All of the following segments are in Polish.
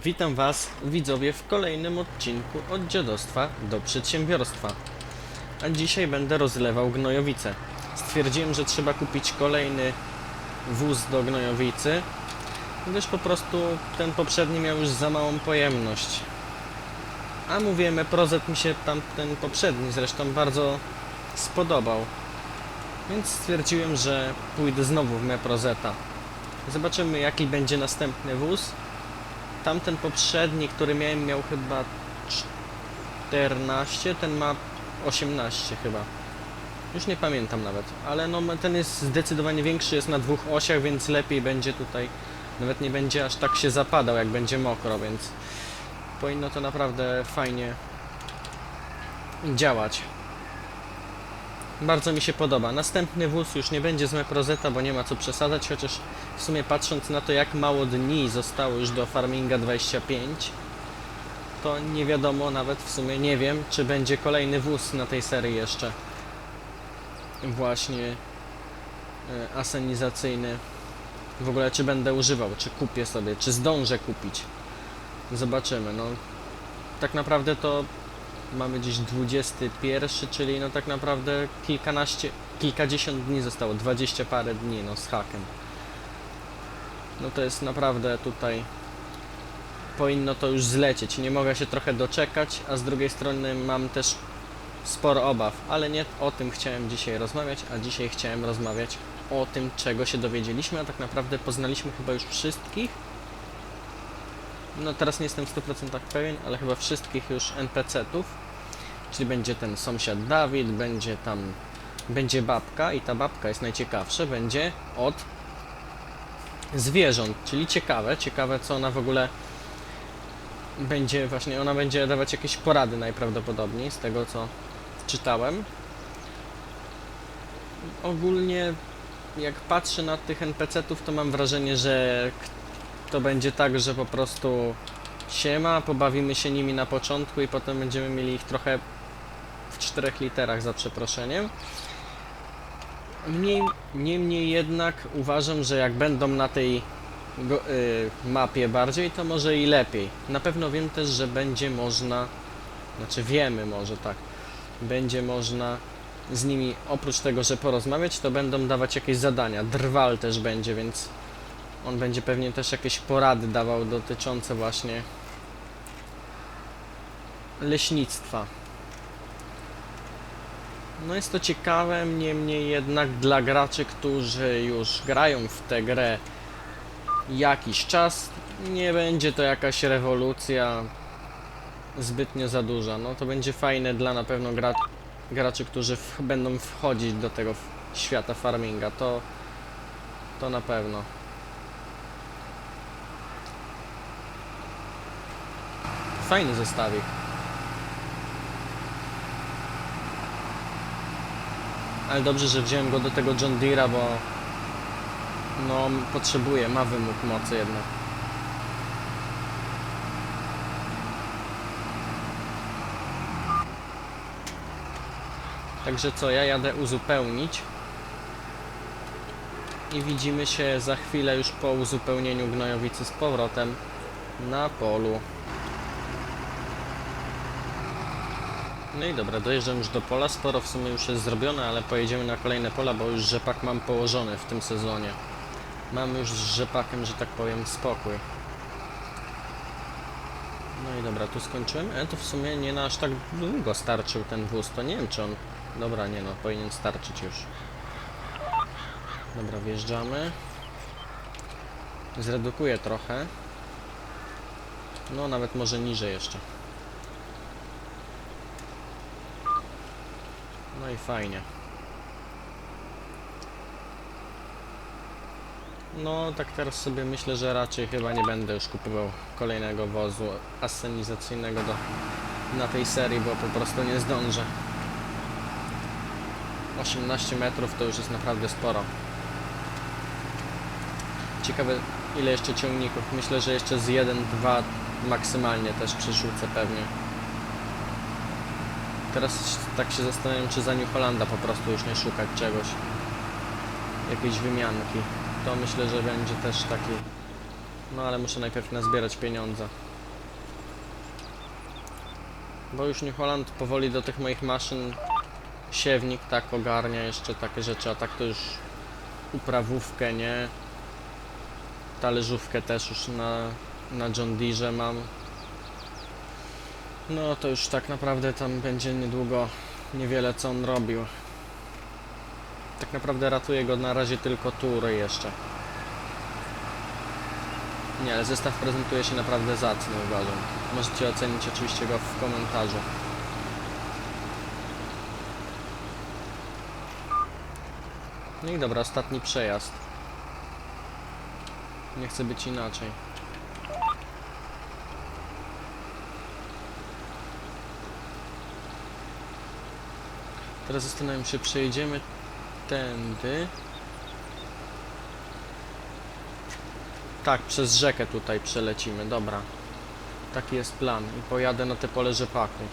Witam Was, widzowie, w kolejnym odcinku od dziadostwa do przedsiębiorstwa. A dzisiaj będę rozlewał gnojowice. Stwierdziłem, że trzeba kupić kolejny wóz do gnojowicy, gdyż po prostu ten poprzedni miał już za małą pojemność. A mówiłem, Prozet mi się tamten poprzedni zresztą bardzo spodobał. Więc stwierdziłem, że pójdę znowu w Meprozeta. Zobaczymy jaki będzie następny wóz. Tamten poprzedni, który miałem, miał chyba 14, ten ma 18 chyba. Już nie pamiętam nawet, ale no ten jest zdecydowanie większy, jest na dwóch osiach, więc lepiej będzie tutaj. Nawet nie będzie aż tak się zapadał, jak będzie mokro, więc powinno to naprawdę fajnie działać. Bardzo mi się podoba. Następny wóz już nie będzie z Meprozeta, bo nie ma co przesadzać, chociaż w sumie patrząc na to, jak mało dni zostało już do Farminga 25, to nie wiadomo, nawet w sumie nie wiem, czy będzie kolejny wóz na tej serii jeszcze. Właśnie e, asenizacyjny. W ogóle, czy będę używał, czy kupię sobie, czy zdążę kupić. Zobaczymy. No, tak naprawdę to mamy dziś 21, czyli no tak naprawdę kilkanaście, kilkadziesiąt dni zostało, 20 parę dni, no z hakiem. No to jest naprawdę tutaj powinno to już zlecieć. Nie mogę się trochę doczekać, a z drugiej strony mam też sporo obaw, ale nie o tym chciałem dzisiaj rozmawiać, a dzisiaj chciałem rozmawiać o tym, czego się dowiedzieliśmy, a tak naprawdę poznaliśmy chyba już wszystkich. No teraz nie jestem w 100% pewien, ale chyba wszystkich już NPC-ów. Czyli będzie ten sąsiad Dawid, będzie tam, będzie babka i ta babka jest najciekawsza, będzie od zwierząt, czyli ciekawe, ciekawe co ona w ogóle będzie właśnie, ona będzie dawać jakieś porady najprawdopodobniej z tego co czytałem. Ogólnie jak patrzę na tych NPC-ów to mam wrażenie, że to będzie tak, że po prostu siema, pobawimy się nimi na początku i potem będziemy mieli ich trochę w czterech literach za przeproszeniem. Niemniej, niemniej jednak uważam, że jak będą na tej go, y, mapie bardziej, to może i lepiej. Na pewno wiem też, że będzie można, znaczy wiemy może tak, będzie można z nimi oprócz tego, że porozmawiać, to będą dawać jakieś zadania. Drwal też będzie, więc on będzie pewnie też jakieś porady dawał dotyczące właśnie leśnictwa. No jest to ciekawe, niemniej jednak dla graczy, którzy już grają w tę grę jakiś czas, nie będzie to jakaś rewolucja zbytnio za duża. No to będzie fajne dla na pewno gra graczy, którzy będą wchodzić do tego świata farminga. To, to na pewno. Fajny zestawik. Ale dobrze, że wziąłem go do tego John Deere'a, bo no potrzebuje, ma wymóg mocy jednak. Także co, ja jadę uzupełnić i widzimy się za chwilę już po uzupełnieniu gnojowicy z powrotem na polu. No i dobra, dojeżdżam już do pola, sporo w sumie już jest zrobione, ale pojedziemy na kolejne pola, bo już rzepak mam położony w tym sezonie. Mam już z rzepakiem, że tak powiem, spokój. No i dobra, tu skończyłem. E, to w sumie nie na aż tak długo starczył ten wóz, to nie wiem czy on... Dobra, nie no, powinien starczyć już. Dobra, wjeżdżamy. Zredukuję trochę. No, nawet może niżej jeszcze. No i fajnie. No, tak teraz sobie myślę, że raczej chyba nie będę już kupował kolejnego wozu asenizacyjnego do, na tej serii, bo po prostu nie zdążę. 18 metrów to już jest naprawdę sporo. Ciekawe ile jeszcze ciągników. Myślę, że jeszcze z 1-2 maksymalnie też przerzucę pewnie. Teraz tak się zastanawiam, czy za New Hollanda po prostu już nie szukać czegoś. Jakiejś wymianki. To myślę, że będzie też taki No ale muszę najpierw nazbierać pieniądze. Bo już New Holland powoli do tych moich maszyn siewnik tak ogarnia jeszcze takie rzeczy, a tak to już uprawówkę, nie? Talerzówkę też już na, na John Deere mam. No to już tak naprawdę tam będzie niedługo niewiele co on robił. Tak naprawdę ratuje go na razie tylko tury jeszcze. Nie, ale zestaw prezentuje się naprawdę zacny, uważam. Możecie ocenić oczywiście go w komentarzu. No i dobra, ostatni przejazd. Nie chcę być inaczej. Teraz zastanawiam się, przejedziemy tędy. Tak, przez rzekę tutaj przelecimy, dobra. Taki jest plan i pojadę na te pole rzepaku.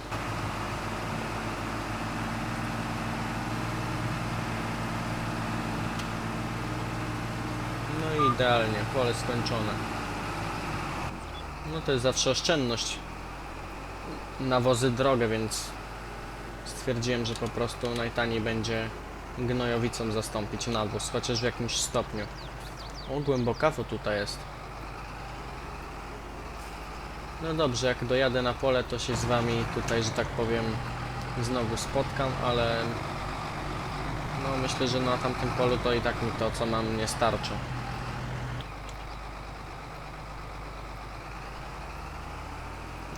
No i idealnie, pole skończone. No to jest zawsze oszczędność. Nawozy drogę, więc stwierdziłem, że po prostu najtaniej będzie gnojowicą zastąpić nawóz, chociaż w jakimś stopniu. O, głębokawo tutaj jest. No dobrze, jak dojadę na pole, to się z wami tutaj, że tak powiem, znowu spotkam, ale no myślę, że na tamtym polu to i tak mi to, co mam, nie starczy.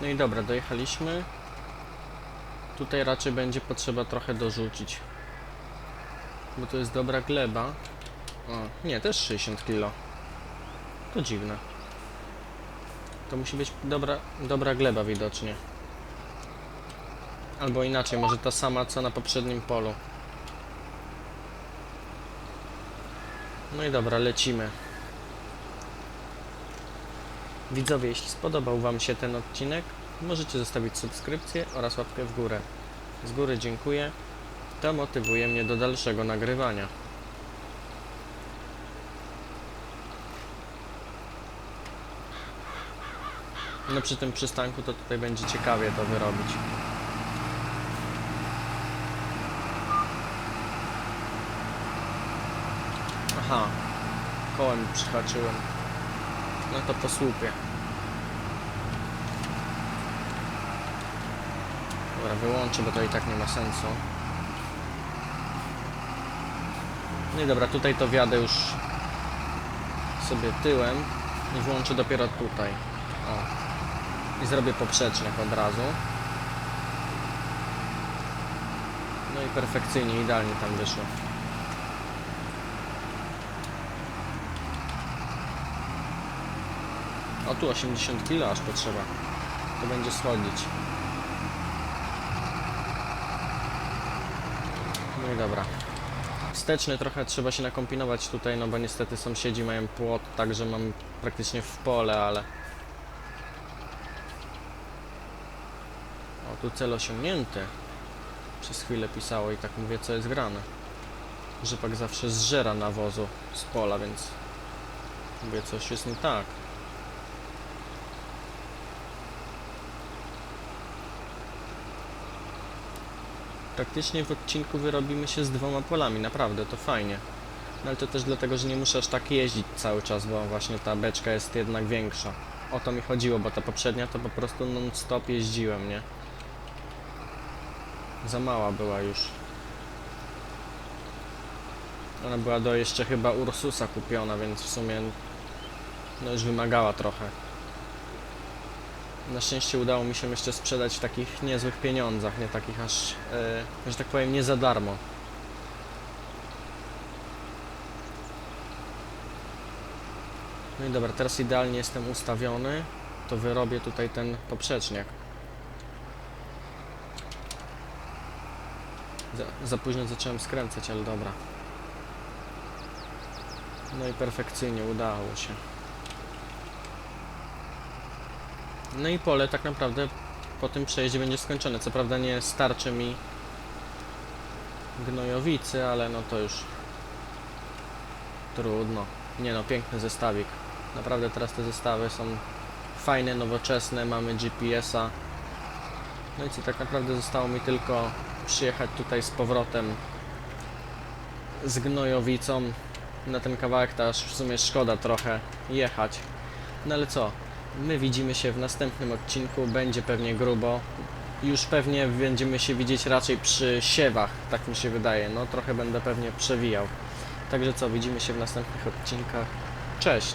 No i dobra, dojechaliśmy. Tutaj raczej będzie potrzeba trochę dorzucić. Bo to jest dobra gleba. O, nie, też 60 kg. To dziwne. To musi być dobra, dobra gleba widocznie. Albo inaczej, może ta sama co na poprzednim polu. No i dobra, lecimy. Widzowie, jeśli spodobał Wam się ten odcinek, możecie zostawić subskrypcję oraz łapkę w górę. Z góry dziękuję. To motywuje mnie do dalszego nagrywania. No przy tym przystanku to tutaj będzie ciekawie to wyrobić. Aha, kołem przyhaczyłem. No to po słupie. Dobra, wyłączę, bo to i tak nie ma sensu. No i dobra, tutaj to wjadę już sobie tyłem i włączę dopiero tutaj. O. I zrobię poprzeczniak od razu. No i perfekcyjnie, idealnie tam wyszło. O tu 80 kg aż potrzeba. To będzie schodzić. I dobra. Wsteczny trochę trzeba się nakombinować tutaj, no bo niestety sąsiedzi mają płot, także mam praktycznie w pole, ale... O, tu cel osiągnięty. Przez chwilę pisało i tak mówię, co jest grane. Rzepak zawsze zżera nawozu z pola, więc... Mówię, coś jest nie tak. Praktycznie w odcinku wyrobimy się z dwoma polami, naprawdę, to fajnie. No ale to też dlatego, że nie muszę aż tak jeździć cały czas, bo właśnie ta beczka jest jednak większa. O to mi chodziło, bo ta poprzednia to po prostu non-stop jeździłem, nie? Za mała była już. Ona była do jeszcze chyba Ursusa kupiona, więc w sumie no już wymagała trochę. Na szczęście udało mi się jeszcze sprzedać w takich niezłych pieniądzach, nie takich aż, e, że tak powiem, nie za darmo. No i dobra, teraz idealnie jestem ustawiony, to wyrobię tutaj ten poprzeczniak. Za, za późno zacząłem skręcać, ale dobra. No i perfekcyjnie udało się. No i pole tak naprawdę po tym przejeździe będzie skończone. Co prawda nie starczy mi gnojowicy, ale no to już trudno. Nie no, piękny zestawik. Naprawdę teraz te zestawy są fajne, nowoczesne, mamy GPS-a. No i co, tak naprawdę zostało mi tylko przyjechać tutaj z powrotem z gnojowicą na ten kawałek, to aż w sumie szkoda trochę jechać. No ale co, my widzimy się w następnym odcinku, będzie pewnie grubo. Już pewnie będziemy się widzieć raczej przy siewach, tak mi się wydaje. No trochę będę pewnie przewijał. Także co, widzimy się w następnych odcinkach. Cześć!